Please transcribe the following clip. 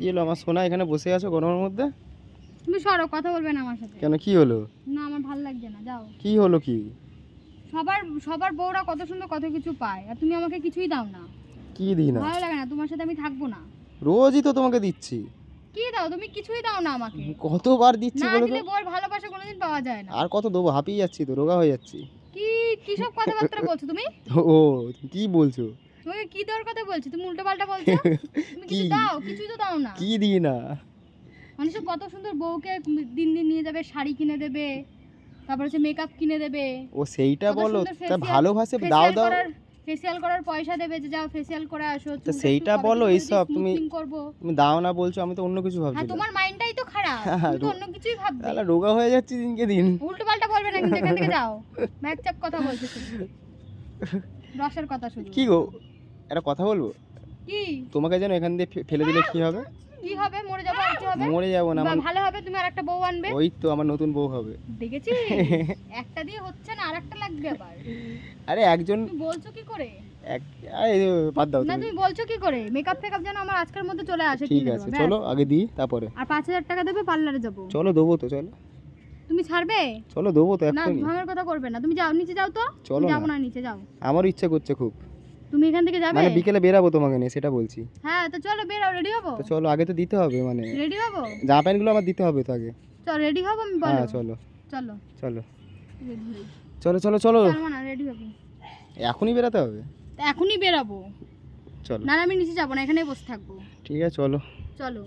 কি হলো? আমার সোনা এখানে বসে আছো গরমের মধ্যে? তুমি সরো কথা বলবে না আমার সাথে। কেন কি হলো? না আমার ভালো লাগছে না যাও। কি হলো কি? সবার সবার বউরা কত সুন্দর কত কিছু পায় আর তুমি আমাকে কিছুই দাও না। কি দিই না? ভালো লাগে না তোমার সাথে আমি থাকব না। রোজই তো তোমাকে দিচ্ছি। কি দাও তুমি কিছুই দাও না আমাকে। কতবার দিচ্ছি না বলো দিলে তো বউর ভালোবাসা কোনোদিন পাওয়া যায় না। আর কত দেবো? হাঁপিয়ে যাচ্ছি তো রোগা হয়ে যাচ্ছি। কি কি সব কথাবার্তা বলছো তুমি? ও কি বলছো? তোমাকে কি দেওয়ার কথা বলছি? তুমি উল্টো পাল্টা বলছো? তুমি কিছু দাও কিছুই তো দাও না। কি দিই না? মানুষ কত সুন্দর বউকে দিন দিন নিয়ে যাবে শাড়ি কিনে দেবে তারপর হচ্ছে মেকআপ কিনে দেবে। ও সেইটা বলো তা ভালোবাসে দাও দাও। ফেসিয়াল করার পয়সা দেবে যে যাও ফেসিয়াল করে আসো একটু সেইটা বলো এইসব, তুমি- তুমি দাও না বলছো আমি তো অন্য কিছু হ্যাঁ তোমার মাইন্ডটাই তো খারাপ হ্যাঁ, তুমি তো অন্য কিছুই ভাববে। তাহলে রোগা হয়ে যাচ্ছি দিনকে দিন। উল্টো পাল্টা বলবে না কিন্তু এখান থেকে যাও। ব্যাকচাপ কথা বলছো রসের কথা শুধু। কি গো? একটা কথা বলব? কি? তোমাকে যেন এখান দিয়ে ফেলে দিলে কি হবে? কি হবে? মরে যাব আর কি হবে? মরে যাব না আমার ভালো হবে তুমি আর একটা বউ আনবে? ওই তো আমার নতুন বউ হবে। দেখেছি একটা দিয়ে হচ্ছে না আরেকটা লাগবে আবার। আরে একজন বলছো কি করে? এক আরে বাদ দাও না তুমি। বলছো কি করে? মেকআপ ফেকআপ যেন আমার আজকের মধ্যে চলে আসে ঠিক আছে চলো আগে দিই তারপরে। আর পাঁচ হাজার টাকা দেবে পার্লারে যাব। চলো দেবো তো চলো। তুমি ছাড়বে? চলো দেবো তো না এক্ষুনি। ভাঙার কথা করবে না। তুমি যাও নিচে যাও তো। চলো যাব না। না নিচে যাও। আমারও ইচ্ছে করছে খুব। তুমি এখান থেকে যাবে? মানে বিকেলে বেরাবো তোমাকে নিয়ে সেটা বলছি। হ্যাঁ তো চলো বেরাও রেডি হব? তো চলো আগে তো দিতে হবে মানে রেডি হব? জামা প্যান্টগুলো আমার দিতে হবে তো আগে। চল রেডি হব আমি বলো। হ্যাঁ চলো। চলো। চলো। চলো চলো চলো। চলো না রেডি হবে। এখনই বেরাতে হবে? এখনই বেরাবো। চলো। না, আমি নিচে যাব না এখানেই বসে থাকব। ঠিক আছে চলো। চলো।